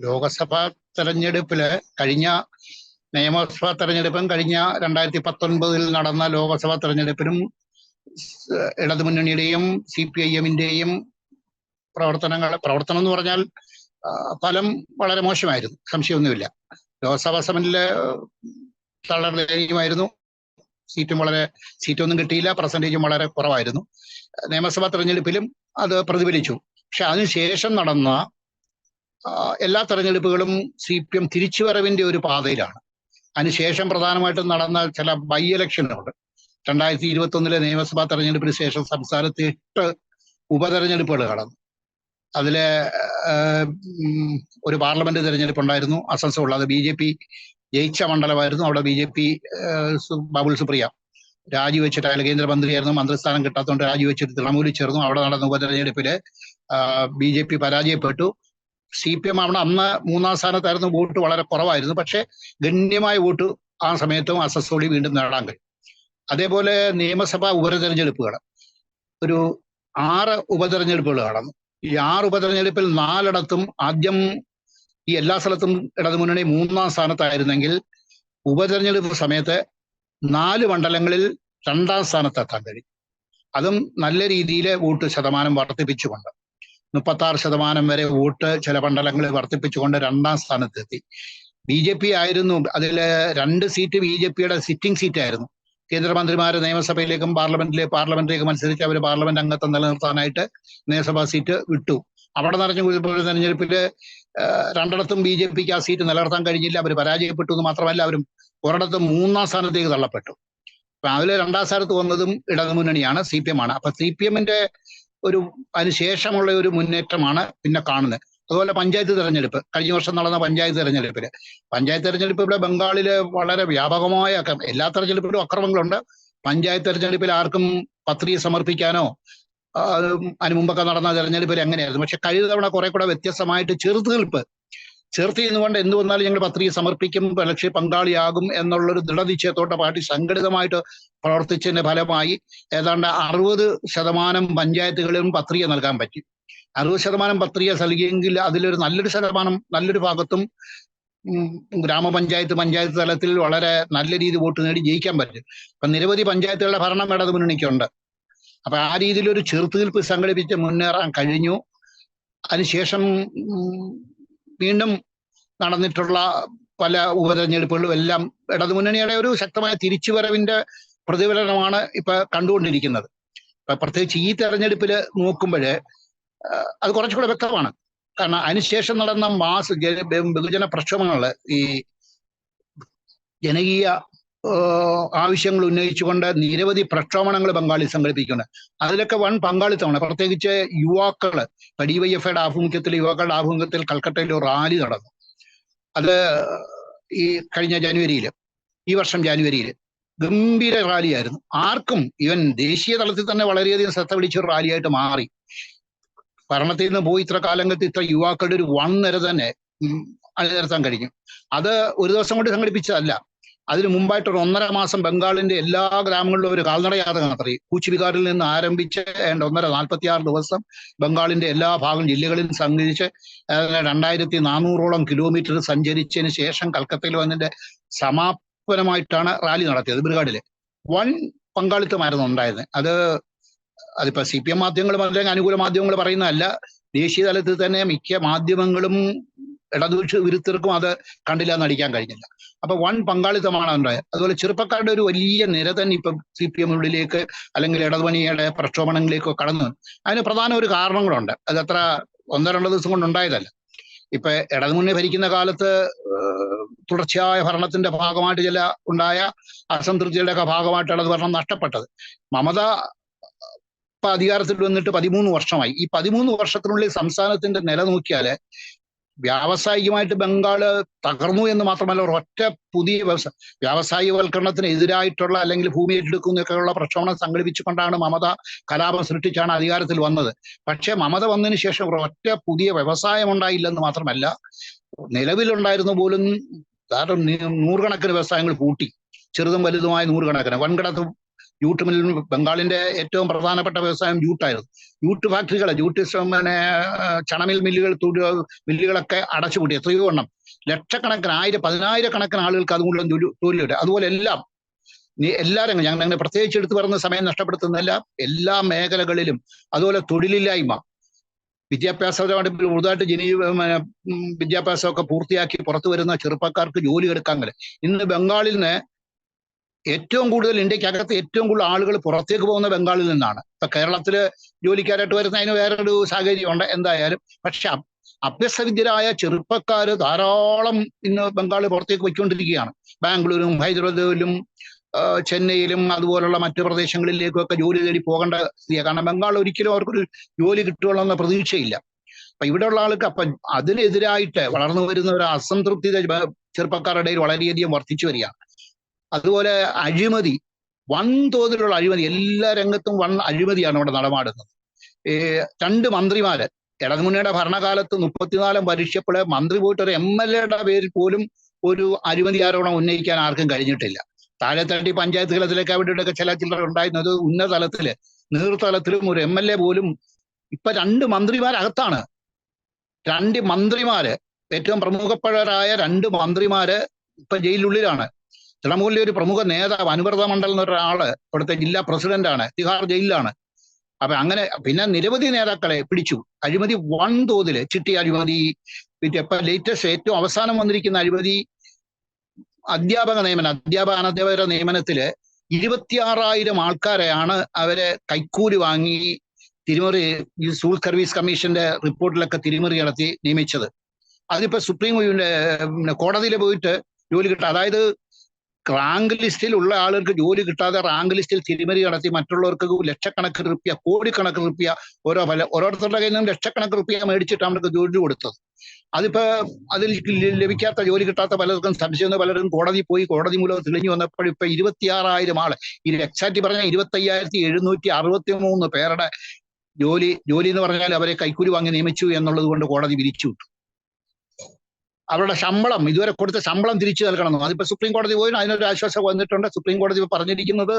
ലോകസഭാ തെരഞ്ഞെടുപ്പിൽ കഴിഞ്ഞ നിയമസഭാ തെരഞ്ഞെടുപ്പും കഴിഞ്ഞ രണ്ടായിരത്തി പത്തൊൻപതിൽ നടന്ന ലോകസഭാ തെരഞ്ഞെടുപ്പിനും ഇടതുമുന്നണിയുടെയും സി പി ഐ എമ്മിന്റെയും പ്രവർത്തനങ്ങൾ പ്രവർത്തനം എന്ന് പറഞ്ഞാൽ ഫലം വളരെ മോശമായിരുന്നു. സംശയമൊന്നുമില്ല. ലോക്സഭാ അസംബ്ലിയിലെ തളർന്നുമായിരുന്നു സീറ്റും വളരെ സീറ്റൊന്നും കിട്ടിയില്ല. പെർസെന്റേജും വളരെ കുറവായിരുന്നു. നിയമസഭാ തെരഞ്ഞെടുപ്പിലും അത് പ്രതിഫലിച്ചു. പക്ഷെ അതിനുശേഷം നടന്ന എല്ലാ തെരഞ്ഞെടുപ്പുകളും സി പി എം തിരിച്ചുവരവിന്റെ ഒരു പാതയിലാണ്. അതിനുശേഷം പ്രധാനമായിട്ടും നടന്ന ചില ബൈ ഇലക്ഷനുണ്ട് രണ്ടായിരത്തി ഇരുപത്തി ഒന്നിലെ നിയമസഭാ തെരഞ്ഞെടുപ്പിന് ശേഷം സംസ്ഥാനത്ത് എട്ട് ഉപതെരഞ്ഞെടുപ്പുകൾ കടന്നു. അതിലെ ഒരു പാർലമെന്റ് തെരഞ്ഞെടുപ്പ് ഉണ്ടായിരുന്നു അസംസമുള്ള അത് ബി ജെ പി ജയിച്ച മണ്ഡലമായിരുന്നു. അവിടെ B J P Babul Supriyo രാജിവെച്ചിട്ട് അയാൾ കേന്ദ്രമന്ത്രിയായിരുന്നു. മന്ത്രിസ്ഥാനം കിട്ടാത്തതുകൊണ്ട് രാജിവെച്ചിട്ട് തൃണമൂലിൽ ചേർന്നു. അവിടെ നടന്ന ഉപതെരഞ്ഞെടുപ്പിൽ ബി ജെ പി പരാജയപ്പെട്ടു. സി പി എം അവിടെ അന്ന് മൂന്നാം സ്ഥാനത്തായിരുന്നു വോട്ട് വളരെ കുറവായിരുന്നു. പക്ഷേ ഗണ്യമായ വോട്ട് ആ സമയത്തും അസസ്സോളി വീണ്ടും നേടാൻ കഴിയും. അതേപോലെ നിയമസഭാ ഉപതെരഞ്ഞെടുപ്പുകൾ ഒരു ആറ് ഉപതെരഞ്ഞെടുപ്പുകൾ കടന്നു ഈ ആറ് ഉപതെരഞ്ഞെടുപ്പിൽ നാലിടത്തും ആദ്യം ഈ എല്ലാ സ്ഥലത്തും ഇടതുമുന്നണി മൂന്നാം സ്ഥാനത്തായിരുന്നെങ്കിൽ ഉപതെരഞ്ഞെടുപ്പ് സമയത്ത് നാല് മണ്ഡലങ്ങളിൽ രണ്ടാം സ്ഥാനത്തെത്താൻ കഴിയും. അതും നല്ല രീതിയിൽ വോട്ട് ശതമാനം വർദ്ധിപ്പിച്ചുകൊണ്ട്. മുപ്പത്തി ആറ് ശതമാനം വരെ വോട്ട് ചില മണ്ഡലങ്ങളിൽ വർദ്ധിപ്പിച്ചുകൊണ്ട് രണ്ടാം സ്ഥാനത്തെത്തി. ബി ജെ പി ആയിരുന്നു അതിൽ രണ്ട് സീറ്റ് ബി ജെ പിയുടെ സിറ്റിംഗ് സീറ്റ് ആയിരുന്നു കേന്ദ്രമന്ത്രിമാര് നിയമസഭയിലേക്കും പാർലമെന്റിലെ പാർലമെന്റിലേക്ക് മത്സരിച്ച് അവർ പാർലമെന്റ് അംഗത്വം നിലനിർത്താനായിട്ട് നിയമസഭാ സീറ്റ് വിട്ടു. അവിടെ നിറഞ്ഞ തെരഞ്ഞെടുപ്പിൽ രണ്ടിടത്തും ബി ജെ പിക്ക് ആ സീറ്റ് നിലനിർത്താൻ കഴിഞ്ഞില്ല. അവർ പരാജയപ്പെട്ടു എന്ന് മാത്രമല്ല അവരും ഒരിടത്തും മൂന്നാം സ്ഥാനത്തേക്ക് തള്ളപ്പെട്ടു. അപ്പൊ അതിൽ രണ്ടാം സ്ഥാനത്ത് വന്നതും ഇടതുമുന്നണിയാണ് സി പി എം ആണ്. അപ്പൊ സി പി എമ്മിന്റെ ഒരു അതിനുശേഷമുള്ള ഒരു മുന്നേറ്റമാണ് പിന്നെ കാണുന്നത്. അതുപോലെ പഞ്ചായത്ത് തെരഞ്ഞെടുപ്പ്. കഴിഞ്ഞ വർഷം നടന്ന പഞ്ചായത്ത് തെരഞ്ഞെടുപ്പിൽ പഞ്ചായത്ത് തെരഞ്ഞെടുപ്പ് ഇവിടെ ബംഗാളിൽ വളരെ വ്യാപകമായ എല്ലാ തെരഞ്ഞെടുപ്പിലും അക്രമങ്ങളുണ്ട്. പഞ്ചായത്ത് തെരഞ്ഞെടുപ്പിൽ ആർക്കും പത്രിക സമർപ്പിക്കാനോ അതിന് മുമ്പൊക്കെ നടന്ന തെരഞ്ഞെടുപ്പിൽ എങ്ങനെയായിരുന്നു? പക്ഷെ കഴിഞ്ഞ തവണ കുറെ കൂടെ വ്യത്യസ്തമായിട്ട് ചെറുത്തുനിൽപ്പ് ചേർത്ത് നിന്നുകൊണ്ട് എന്ത് വന്നാലും ഞങ്ങൾ പത്രിക സമർപ്പിക്കും പക്ഷേ പങ്കാളിയാകും എന്നുള്ളൊരു ദൃഢനിശ്ചയത്തോടെ പാർട്ടി സംഘടിതമായിട്ട് പ്രവർത്തിച്ചതിന്റെ ഫലമായി ഏതാണ്ട് അറുപത് ശതമാനം പഞ്ചായത്തുകളിലും പത്രിക നൽകാൻ പറ്റി. അറുപത് ശതമാനം പത്രിക നൽകിയെങ്കിൽ അതിലൊരു നല്ലൊരു ശതമാനം നല്ലൊരു ഭാഗത്തും ഗ്രാമപഞ്ചായത്ത് പഞ്ചായത്ത് തലത്തിൽ വളരെ നല്ല രീതി വോട്ട് നേടി ജയിക്കാൻ പറ്റും. അപ്പൊ നിരവധി പഞ്ചായത്തുകളുടെ ഭരണം ഇടതു മുന്നണിക്കുണ്ട്. അപ്പൊ ആ രീതിയിൽ ഒരു ചെറുത്തുനിൽപ്പ് സംഘടിപ്പിച്ച് മുന്നേറാൻ കഴിഞ്ഞു. അതിനുശേഷം വീണ്ടും നടന്നിട്ടുള്ള പല ഉപതെരഞ്ഞെടുപ്പുകളും എല്ലാം ഇടതുമുന്നണിയുടെ ഒരു ശക്തമായ തിരിച്ചുവരവിന്റെ പ്രതിഫലനമാണ് ഇപ്പൊ കണ്ടുകൊണ്ടിരിക്കുന്നത്. പ്രത്യേകിച്ച് ഈ തെരഞ്ഞെടുപ്പിൽ നോക്കുമ്പോൾ അത് കുറച്ചുകൂടെ വ്യക്തമാണ്. കാരണം അതിനുശേഷം നടന്ന മാസ് ജന- ബഹു- ബഹുജന പ്രക്ഷോഭങ്ങൾ ഈ ജനകീയ ആവശ്യങ്ങൾ ഉന്നയിച്ചുകൊണ്ട് നിരവധി പ്രക്ഷോഭണങ്ങൾ ബംഗാളിൽ സംഘടിപ്പിക്കുന്നുണ്ട്. അതിലൊക്കെ വൺ പങ്കാളിത്തമാണ്. പ്രത്യേകിച്ച് യുവാക്കൾ യുവാക്കൾ ഐയുടെ ആഭിമുഖ്യത്തിൽ യുവാക്കളുടെ ആഭിമുഖ്യത്തിൽ കൽക്കട്ടയിൽ ഒരു റാലി നടന്നു. അത് ഈ കഴിഞ്ഞ ജനുവരിയിൽ ഈ വർഷം ജനുവരിയിൽ ഗംഭീര റാലിയായിരുന്നു. ആർക്കും ഇവൻ ദേശീയ തലത്തിൽ തന്നെ വളരെയധികം ശ്രദ്ധ പിടിച്ച ഒരു റാലിയായിട്ട് മാറി. ഭരണത്തിൽ നിന്ന് പോയി ഇത്ര കാലങ്ങൾക്ക് ഇത്ര യുവാക്കളുടെ ഒരു വൺ നിര തന്നെ അണിനിരത്താൻ കഴിഞ്ഞു. അത് ഒരു ദിവസം കൊണ്ട് സംഘടിപ്പിച്ചതല്ല. അതിന് മുമ്പായിട്ട് ഒരു ഒന്നര മാസം ബംഗാളിന്റെ എല്ലാ ഗ്രാമങ്ങളിലും ഒരു കാൽനട യാത്ര നടത്തി. കൂച്ചുബിഹാറിൽ നിന്ന് ആരംഭിച്ച് ഏണ്ട ഒന്നര നാൽപ്പത്തിയാറ് ദിവസം ബംഗാളിന്റെ എല്ലാ ഭാഗം ജില്ലകളിൽ സഞ്ചരിച്ച് രണ്ടായിരത്തി നാനൂറോളം കിലോമീറ്റർ സഞ്ചരിച്ചതിന് ശേഷം കൽക്കത്തയിൽ വന്നതിന്റെ സമാപനമായിട്ടാണ് റാലി നടത്തിയത് ബിർഗാഡിൽ. വൺ പങ്കാളിത്തമായിരുന്നു ഉണ്ടായത്. അത് അതിപ്പോ സി പി എം മാധ്യമങ്ങൾ അല്ലെങ്കിൽ അനുകൂല മാധ്യമങ്ങൾ പറയുന്നതല്ല. ദേശീയ തലത്തിൽ തന്നെ മിക്ക മാധ്യമങ്ങളും ഇടതുപക്ഷ വിരുദ്ധർക്കും അത് കണ്ടില്ല നടിക്കാൻ കഴിഞ്ഞില്ല. അപ്പൊ വൺ പങ്കാളിത്തമാണ് ഉണ്ടായത് അതുപോലെ ചെറുപ്പക്കാരുടെ ഒരു വലിയ നിര തന്നെ ഇപ്പം സി പി എമ്മിനുള്ളിലേക്ക് അല്ലെങ്കിൽ ഇടതുപണിയുടെ പ്രക്ഷോഭണങ്ങളിലേക്കോ കടന്നു. അതിന് പ്രധാന ഒരു കാരണങ്ങളുണ്ട് അത് അത്ര ഒന്നോ രണ്ടോ ദിവസം കൊണ്ട് ഉണ്ടായതല്ല. ഇപ്പൊ ഇടതുമുന്നെ ഭരിക്കുന്ന കാലത്ത് തുടർച്ചയായ ഭരണത്തിന്റെ ഭാഗമായിട്ട് ചില ഉണ്ടായ അസംതൃപ്തിയുടെ ഒക്കെ ഭാഗമായിട്ട് ഇടത് ഭരണം നഷ്ടപ്പെട്ടത്. മമത ഇപ്പൊ അധികാരത്തിൽ വന്നിട്ട് പതിമൂന്ന് വർഷമായി. ഈ പതിമൂന്ന് വർഷത്തിനുള്ളിൽ സംസ്ഥാനത്തിന്റെ നില നോക്കിയാൽ വ്യാവസായികമായിട്ട് ബംഗാൾ തകർന്നു എന്ന് മാത്രമല്ല ഒരൊറ്റ പുതിയ വ്യവസായ വ്യാവസായികവൽക്കരണത്തിന് എതിരായിട്ടുള്ള അല്ലെങ്കിൽ ഭൂമി ഏറ്റെടുക്കുന്നൊക്കെയുള്ള പ്രക്ഷോഭണം സംഘടിപ്പിച്ചുകൊണ്ടാണ് മമത കലാപം സൃഷ്ടിച്ചാണ് അധികാരത്തിൽ വന്നത്. പക്ഷേ മമത വന്നതിന് ശേഷം ഒരൊറ്റ പുതിയ വ്യവസായം ഉണ്ടായില്ലെന്ന് മാത്രമല്ല നിലവിലുണ്ടായിരുന്ന പോലും നൂറുകണക്കിന് വ്യവസായങ്ങൾ പൂട്ടി. ചെറുതും വലുതുമായ നൂറുകണക്കിന്. വൻകിട ജൂട്ട് മിൽ ബംഗാളിന്റെ ഏറ്റവും പ്രധാനപ്പെട്ട വ്യവസായം ജൂട്ടായിരുന്നു ജൂട്ട് ഫാക്ടറികൾ ജൂട്ട് പിന്നെ ചണമിൽ മില്ലുകൾ മില്ലുകളൊക്കെ അടച്ചുപൂട്ടി എത്രയോ എണ്ണം ലക്ഷക്കണക്കിന് ആയിരം പതിനായിരക്കണക്കിന് ആളുകൾക്ക് അതുകൊണ്ട് തൊഴിൽ വരും. അതുപോലെ എല്ലാം എല്ലാ രംഗം ഞങ്ങൾ അങ്ങനെ പ്രത്യേകിച്ച് എടുത്തു പറയുന്ന സമയം നഷ്ടപ്പെടുത്തുന്നില്ല എല്ലാ മേഖലകളിലും അതുപോലെ തൊഴിലില്ലായ്മ. വിദ്യാഭ്യാസപരമായിട്ട് പുതുതായിട്ട് ജനി വിദ്യാഭ്യാസമൊക്കെ പൂർത്തിയാക്കി പുറത്തു വരുന്ന ചെറുപ്പക്കാർക്ക് ജോലി എടുക്കാൻ ഇന്ന് ബംഗാളിൽ നിന്ന് ഏറ്റവും കൂടുതൽ ഇന്ത്യക്കകത്ത് ഏറ്റവും കൂടുതൽ ആളുകൾ പുറത്തേക്ക് പോകുന്ന ബംഗാളിൽ നിന്നാണ്. ഇപ്പൊ കേരളത്തിൽ ജോലിക്കാരായിട്ട് വരുന്ന അതിന് വേറൊരു സാഹചര്യമുണ്ട് എന്തായാലും. പക്ഷെ അഭ്യസ്തവിദ്യരായ ചെറുപ്പക്കാർ ധാരാളം ഇന്ന് ബംഗാൾ പുറത്തേക്ക് പോയിക്കൊണ്ടിരിക്കുകയാണ്. ബാംഗ്ലൂരും ഹൈദരാബാദിലും ചെന്നൈയിലും അതുപോലുള്ള മറ്റു പ്രദേശങ്ങളിലേക്കും ഒക്കെ ജോലി തേടി പോകേണ്ട സ്ഥിതിയാണ് കാരണം ബംഗാൾ ഒരിക്കലും അവർക്കൊരു ജോലി കിട്ടുകയുള്ളെന്ന പ്രതീക്ഷയില്ല. അപ്പൊ ഇവിടെയുള്ള ആൾക്ക് അപ്പൊ അതിനെതിരായിട്ട് വളർന്നു വരുന്ന ഒരു അസംതൃപ്തി ചെറുപ്പക്കാരുടെ ഇടയിൽ വളരെയധികം വർദ്ധിച്ചു വരികയാണ്. അതുപോലെ അഴിമതി വൻതോതിലുള്ള അഴിമതി. എല്ലാ രംഗത്തും വൺ അഴിമതിയാണ് ഇവിടെ നടമാടുന്നത്. രണ്ട് മന്ത്രിമാര് ഇടതുമുന്നണിയുടെ ഭരണകാലത്ത് മുപ്പത്തിനാലും പരീക്ഷപ്പെടെ മന്ത്രി പോയിട്ട് ഒരു എം എൽ എയുടെ പേരിൽ പോലും ഒരു അഴിമതി ആരോപണം ഉന്നയിക്കാൻ ആർക്കും കഴിഞ്ഞിട്ടില്ല. താഴെത്തട്ടി പഞ്ചായത്ത് തലത്തിലൊക്കെ അവിടെയൊക്കെ ചില ചിലർ ഉണ്ടായിരുന്നത് ഉന്നത തലത്തിൽ നേതൃതലത്തിലും ഒരു എം എൽ എ പോലും ഇപ്പൊ രണ്ട് മന്ത്രിമാരകത്താണ്. രണ്ട് മന്ത്രിമാര് ഏറ്റവും പ്രമുഖപ്പെട്ടവരായ രണ്ട് മന്ത്രിമാര് ഇപ്പൊ ജയിലിനുള്ളിലാണ്. തൃണമൂലിലെ ഒരു പ്രമുഖ നേതാവ് അനുവൃത മണ്ഡൽ എന്ന എന്നൊരാൾ അവിടുത്തെ ജില്ലാ പ്രസിഡന്റാണ്. തിഹാർ ജയിലിലാണ്. അപ്പൊ അങ്ങനെ പിന്നെ നിരവധി നേതാക്കളെ പിടിച്ചു. അഴിമതി വൺ തോതിൽ ചിട്ടി അഴിമതി പിന്നെ ഇപ്പൊ ലേറ്റസ്റ്റ് ഏറ്റവും അവസാനം വന്നിരിക്കുന്ന അഴിമതി അധ്യാപക നിയമനം അധ്യാപക അനധ്യാപക നിയമനത്തിൽ ഇരുപത്തിയാറായിരം ആൾക്കാരെയാണ് അവരെ കൈക്കൂലി വാങ്ങി തിരിമറി ഈ സ്കൂൾ സർവീസ് കമ്മീഷന്റെ റിപ്പോർട്ടിലൊക്കെ തിരിമറി നടത്തി നിയമിച്ചത്. അതിപ്പോ സുപ്രീം കോടതിയിൽ പോയിട്ട് ജോലി കിട്ടുക അതായത് റാങ്ക് ലിസ്റ്റിൽ ഉള്ള ആളുകൾക്ക് ജോലി കിട്ടാതെ റാങ്ക് ലിസ്റ്റിൽ തിരിമറി നടത്തി മറ്റുള്ളവർക്ക് ലക്ഷക്കണക്കിന് റുപ്യ കോടിക്കണക്കിന് റുപ്യ ഓരോ ഫല ഓരോരുത്തരുടെ കയ്യിൽ നിന്നും ലക്ഷക്കണക്കിന് റുപ്യ മേടിച്ചിട്ട് അവർക്ക് ജോലി കൊടുത്തത്. അതിപ്പോ അതിൽ ലഭിക്കാത്ത ജോലി കിട്ടാത്ത പലർക്കും സംശയം പലരും കോടതി പോയി കോടതി മൂലം തെളിഞ്ഞു വന്നപ്പോൾ ഇപ്പൊ ഇരുപത്തിയാറായിരം ആൾ. ഈ എക്സാക്ട് പറഞ്ഞ ഇരുപത്തി അയ്യായിരത്തി എഴുന്നൂറ്റി അറുപത്തി മൂന്ന് പേരുടെ ജോലി ജോലി എന്ന് പറഞ്ഞാൽ അവരെ കൈക്കൂലി വാങ്ങി നിയമിച്ചു എന്നുള്ളത് കൊണ്ട് കോടതി വിരിച്ചു വിട്ടു. അവരുടെ ശമ്പളം ഇതുവരെ കൊടുത്ത ശമ്പളം തിരിച്ചു നൽകണം അതിപ്പോ സുപ്രീം കോടതി പോയി അതിനൊരു ആശ്വാസം വന്നിട്ടുണ്ട്. സുപ്രീം കോടതി പറഞ്ഞിരിക്കുന്നത്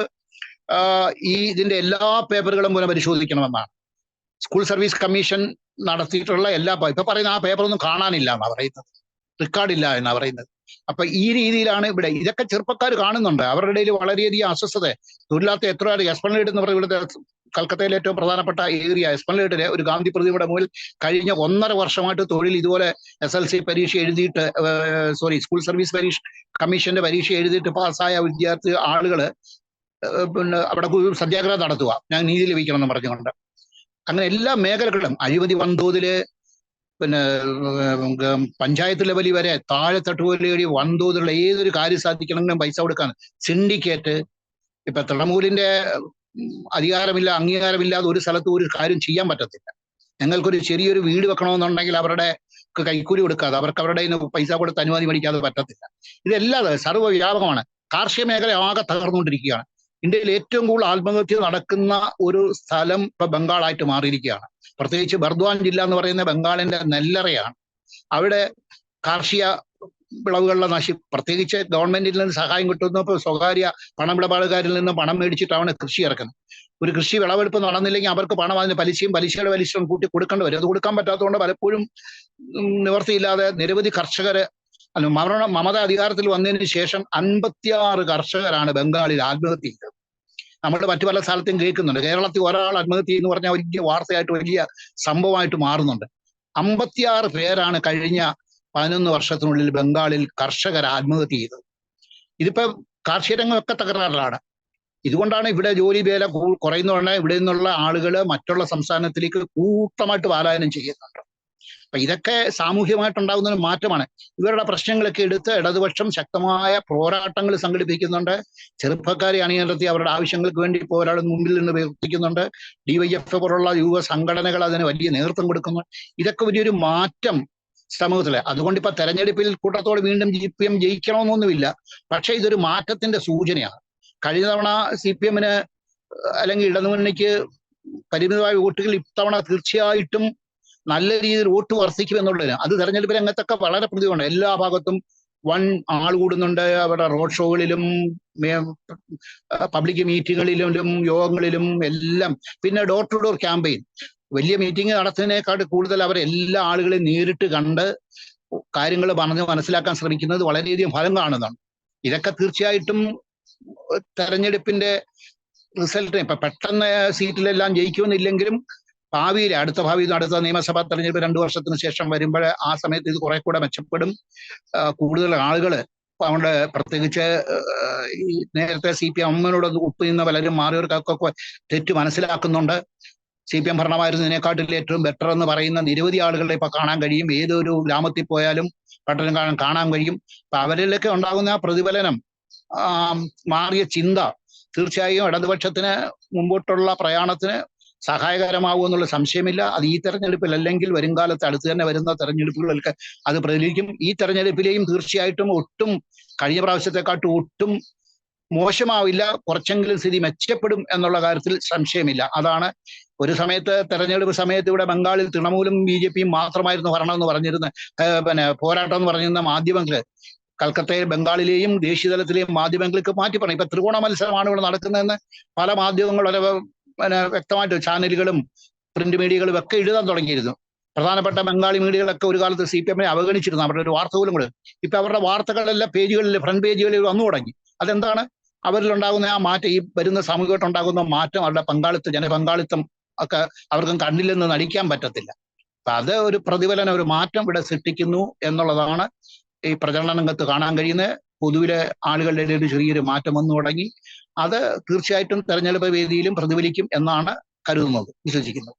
ഈ ഇതിന്റെ എല്ലാ പേപ്പറുകളും പുനഃപരിശോധിക്കണമെന്നാണ് പരിശോധിക്കണമെന്നാണ്. സ്കൂൾ സർവീസ് കമ്മീഷൻ നടത്തിയിട്ടുള്ള എല്ലാ ഇപ്പൊ പറയുന്ന ആ പേപ്പറൊന്നും കാണാനില്ല എന്നാ പറയുന്നത്. റെക്കോർഡില്ല എന്നാ പറയുന്നത്. അപ്പൊ ഈ രീതിയിലാണ് ഇവിടെ ഇതൊക്കെ ചെറുപ്പക്കാർ കാണുന്നുണ്ട്. അവരുടെ ഇടയിൽ വളരെയധികം അസ്വസ്ഥത. തൊഴിലാത്ത എത്ര എസ്പെൻഡ് എന്ന് പറയുന്ന ഇവിടുത്തെ കൽക്കത്തയിലെ ഏറ്റവും പ്രധാനപ്പെട്ട ഏരിയ എസ്പെർലേഡിലെ ഒരു ഗാന്ധി പ്രതിമയുടെ മുകളിൽ കഴിഞ്ഞ ഒന്നര വർഷമായിട്ട് തൊഴിൽ ഇതുപോലെ എസ് എൽ സി പരീക്ഷ എഴുതിയിട്ട് സോറി സ്കൂൾ സർവീസ് പരീക്ഷ കമ്മീഷന്റെ പരീക്ഷ എഴുതിയിട്ട് പാസ്സായ വിദ്യാർത്ഥി ആളുകൾ പിന്നെ അവിടെ സത്യാഗ്രഹം നടത്തുക. ഞാൻ നീതി ലഭിക്കണം എന്ന് പറഞ്ഞുകൊണ്ട്. അങ്ങനെ എല്ലാ മേഖലകളിലും അഴിമതി വൻതോതിൽ പിന്നെ പഞ്ചായത്ത് ലെവലിൽ വരെ താഴെ തട്ടുപോലി വൻതോതിലുള്ള ഏതൊരു കാര്യം സാധിക്കണമെങ്കിലും പൈസ കൊടുക്കാൻ സിൻഡിക്കേറ്റ് ഇപ്പൊ തൃണമൂലിന്റെ അധികാരമില്ല അംഗീകാരമില്ലാതെ ഒരു സ്ഥലത്ത് ഒരു കാര്യം ചെയ്യാൻ പറ്റത്തില്ല. ഞങ്ങൾക്കൊരു ചെറിയൊരു വീട് വെക്കണമെന്നുണ്ടെങ്കിൽ അവരുടെ കൈക്കൂലി കൊടുക്കാതെ അവർക്ക് അവരുടെ പൈസ കൊടുത്ത് അനുമതി മേടിക്കാതെ പറ്റത്തില്ല. ഇതെല്ലാം സർവവ്യാപകമാണ്. കാർഷിക മേഖല ആകെ തകർന്നുകൊണ്ടിരിക്കുകയാണ്. ഇന്ത്യയിൽ ഏറ്റവും കൂടുതൽ ആത്മഹത്യ നടക്കുന്ന ഒരു സ്ഥലം ഇപ്പൊ ബംഗാളായിട്ട് മാറിയിരിക്കുകയാണ്. പ്രത്യേകിച്ച് ബർദ്വാൻ ജില്ല എന്ന് പറയുന്ന ബംഗാളിന്റെ നെല്ലറയാണ്. അവിടെ കാർഷിക വിളവുകളുടെ നശി. പ്രത്യേകിച്ച് ഗവൺമെന്റിൽ നിന്ന് സഹായം കിട്ടുന്നപ്പോൾ സ്വകാര്യ പണമിടപാടുകാരിൽ നിന്ന് പണം മേടിച്ചിട്ടാണ് കൃഷി ഇറക്കുന്നത്. ഒരു കൃഷി വിളവെടുപ്പ് നടന്നില്ലെങ്കിൽ അവർക്ക് പണം അതിന് പലിശയും പലിശയുടെ പലിശയും കൂട്ടി കൊടുക്കേണ്ടി വരും. അത് കൊടുക്കാൻ പറ്റാത്തതുകൊണ്ട് പലപ്പോഴും നിവർത്തിയില്ലാതെ നിരവധി കർഷകര് അല്ല മരണ മമത അധികാരത്തിൽ വന്നതിന് ശേഷം അൻപത്തിയാറ് കർഷകരാണ് ബംഗാളിൽ ആത്മഹത്യ ചെയ്തത് നമ്മൾ മറ്റു പല സ്ഥലത്തും കേൾക്കുന്നുണ്ട്. കേരളത്തിൽ ഒരാൾ ആത്മഹത്യ എന്ന് പറഞ്ഞാൽ വലിയ വാർത്തയായിട്ട് വലിയ സംഭവമായിട്ട് മാറുന്നുണ്ട്. അമ്പത്തിയാറ് പേരാണ് കഴിഞ്ഞ പതിനൊന്ന് വർഷത്തിനുള്ളിൽ ബംഗാളിൽ കർഷകർ ആത്മഹത്യ ചെയ്തത്. ഇതിപ്പോ കാർഷിക രംഗമൊക്കെ തകരാറിലാണ്. ഇതുകൊണ്ടാണ് ഇവിടെ ജോലി വേല കുറയുന്നതുകൊണ്ട് ഇവിടെ നിന്നുള്ള ആളുകൾ മറ്റുള്ള സംസ്ഥാനത്തിലേക്ക് കൂട്ടമായിട്ട് പാലായനം ചെയ്യുന്നുണ്ട്. അപ്പൊ ഇതൊക്കെ സാമൂഹ്യമായിട്ടുണ്ടാകുന്ന ഒരു മാറ്റമാണ്. ഇവരുടെ പ്രശ്നങ്ങളൊക്കെ എടുത്ത് ഇടതുപക്ഷം ശക്തമായ പോരാട്ടങ്ങൾ സംഘടിപ്പിക്കുന്നുണ്ട്. ചെറുപ്പക്കാരെ അണിനിരത്തി അവരുടെ ആവശ്യങ്ങൾക്ക് വേണ്ടി പോരാടുന്ന മുമ്പിൽ നിന്ന് പ്രവർത്തിക്കുന്നുണ്ട്. ഡിവൈഎഫ് പോലുള്ള യുവ സംഘടനകൾ അതിന് വലിയ നേതൃത്വം കൊടുക്കുന്നു ഇതൊക്കെ വലിയൊരു മാറ്റം സമൂഹത്തിൽ അതുകൊണ്ട് ഇപ്പൊ തെരഞ്ഞെടുപ്പിൽ കൂട്ടത്തോട് വീണ്ടും ജി പി എം ജയിക്കണമെന്നൊന്നുമില്ല. പക്ഷെ ഇതൊരു മാറ്റത്തിന്റെ സൂചനയാണ്. കഴിഞ്ഞ തവണ സി പി എമ്മിന് അല്ലെങ്കിൽ ഇടതുമുന്നണിക്ക് പരിമിതമായ വോട്ടുകൾ ഇത്തവണ തീർച്ചയായിട്ടും നല്ല രീതിയിൽ വോട്ട് വർദ്ധിക്കും എന്നുള്ളതിന് അത് തെരഞ്ഞെടുപ്പ് രംഗത്തൊക്കെ വളരെ പ്രതികളുണ്ട് എല്ലാ ഭാഗത്തും വൺ ആൾ കൂടുന്നുണ്ട്. അവരുടെ റോഡ് ഷോകളിലും പബ്ലിക് മീറ്റിങ്ങുകളിലും യോഗങ്ങളിലും എല്ലാം. പിന്നെ ഡോർ ടു ഡോർ ക്യാമ്പയിൻ വലിയ മീറ്റിംഗ് നടത്തുന്നതിനേക്കാൾ കൂടുതൽ അവർ എല്ലാ ആളുകളെയും നേരിട്ട് കണ്ട് കാര്യങ്ങൾ പറഞ്ഞ് മനസ്സിലാക്കാൻ ശ്രമിക്കുന്നത് വളരെയധികം ഫലം കാണുന്നതാണ്. ഇതൊക്കെ തീർച്ചയായിട്ടും തെരഞ്ഞെടുപ്പിന്റെ റിസൾട്ട് ഇപ്പൊ പെട്ടെന്ന് സീറ്റിലെല്ലാം ജയിക്കുമെന്നില്ലെങ്കിലും ഭാവിയിൽ അടുത്ത ഭാവി അടുത്ത നിയമസഭാ തെരഞ്ഞെടുപ്പ് രണ്ടു വർഷത്തിന് ശേഷം വരുമ്പോൾ ആ സമയത്ത് ഇത് കുറെ കൂടെ മെച്ചപ്പെടും. കൂടുതൽ ആളുകൾ അവിടെ പ്രത്യേകിച്ച് നേരത്തെ സി പി എമ്മിനോട് ഒത്തുനിന്ന പലരും മാറിയവർക്കൊക്കെ തെറ്റ് മനസ്സിലാക്കുന്നുണ്ട്. സി പി എം ഭരണമായിരുന്നതിനെക്കാട്ടിൽ ഏറ്റവും ബെറ്റർ എന്ന് പറയുന്ന നിരവധി ആളുകളെ ഇപ്പൊ കാണാൻ കഴിയും. ഏതൊരു ഗ്രാമത്തിൽ പോയാലും പട്ടണം കാണാൻ കാണാൻ കഴിയും. അപ്പൊ അവരിലൊക്കെ ഉണ്ടാകുന്ന ആ പ്രതിഫലനം മാറിയ ചിന്ത തീർച്ചയായും ഇടതുപക്ഷത്തിന് മുമ്പോട്ടുള്ള പ്രയാണത്തിന് സഹായകരമാകും എന്നുള്ള സംശയമില്ല. അത് ഈ തെരഞ്ഞെടുപ്പിൽ അല്ലെങ്കിൽ വരുംകാലത്ത് അടുത്ത് തന്നെ വരുന്ന തെരഞ്ഞെടുപ്പുകളൊക്കെ അത് പ്രതിഫലിക്കും. ഈ തെരഞ്ഞെടുപ്പിലെയും തീർച്ചയായിട്ടും ഒട്ടും കഴിഞ്ഞ പ്രാവശ്യത്തെക്കാട്ടും ഒട്ടും മോശമാവില്ല. കുറച്ചെങ്കിലും സ്ഥിതി മെച്ചപ്പെടും എന്നുള്ള കാര്യത്തിൽ സംശയമില്ല. അതാണ് ഒരു സമയത്ത് തെരഞ്ഞെടുപ്പ് സമയത്ത് ഇവിടെ ബംഗാളിൽ തൃണമൂലും ബി ജെ പിയും മാത്രമായിരുന്നു ഭരണം എന്ന് പറഞ്ഞിരുന്ന പിന്നെ പോരാട്ടം എന്ന് പറഞ്ഞിരുന്ന മാധ്യമങ്ങൾ. കൽക്കത്തയിൽ ബംഗാളിലെയും ദേശീയതലത്തിലെയും മാധ്യമങ്ങൾക്ക് മാറ്റി പറഞ്ഞു. ഇപ്പൊ ത്രികോണ മത്സരമാണ് ഇവിടെ നടക്കുന്നതെന്ന് പല മാധ്യമങ്ങളും വളരെ പിന്നെ വ്യക്തമായിട്ട് ചാനലുകളും പ്രിന്റ് മീഡിയകളും ഒക്കെ എഴുതാൻ തുടങ്ങിയിരുന്നു. പ്രധാനപ്പെട്ട ബംഗാളി മീഡിയകളൊക്കെ ഒരു കാലത്ത് സി പി എമ്മിനെ അവഗണിച്ചിരുന്നു. അവരുടെ ഒരു വാർത്ത പോലും കൂടെ. ഇപ്പൊ അവരുടെ വാർത്തകളെല്ലാം പേജുകളിൽ ഫ്രണ്ട് പേജുകളിൽ വന്നു തുടങ്ങി. അതെന്താണ്? അവരിലുണ്ടാകുന്ന ആ മാറ്റം ഈ വരുന്ന സമൂഹമായിട്ടുണ്ടാകുന്ന മാറ്റം അവരുടെ പങ്കാളിത്തം ജനപങ്കാളിത്തം ഒക്കെ അവർക്കും കണ്ണില്ലെന്ന് നടിക്കാൻ പറ്റത്തില്ല. അപ്പൊ അത് ഒരു പ്രതിഫലനം ഒരു മാറ്റം ഇവിടെ സൃഷ്ടിക്കുന്നു എന്നുള്ളതാണ് ഈ പ്രചരണ രംഗത്ത് കാണാൻ കഴിയുന്നത്. പൊതുവിലെ ആളുകളുടെ ഇടയിൽ ഒരു ചെറിയൊരു മാറ്റം വന്നു തുടങ്ങി. അത് തീർച്ചയായിട്ടും തെരഞ്ഞെടുപ്പ് വേദിയിലും പ്രതിഫലിക്കും എന്നാണ് കരുതുന്നത്. വിശ്വസിക്കുന്നത്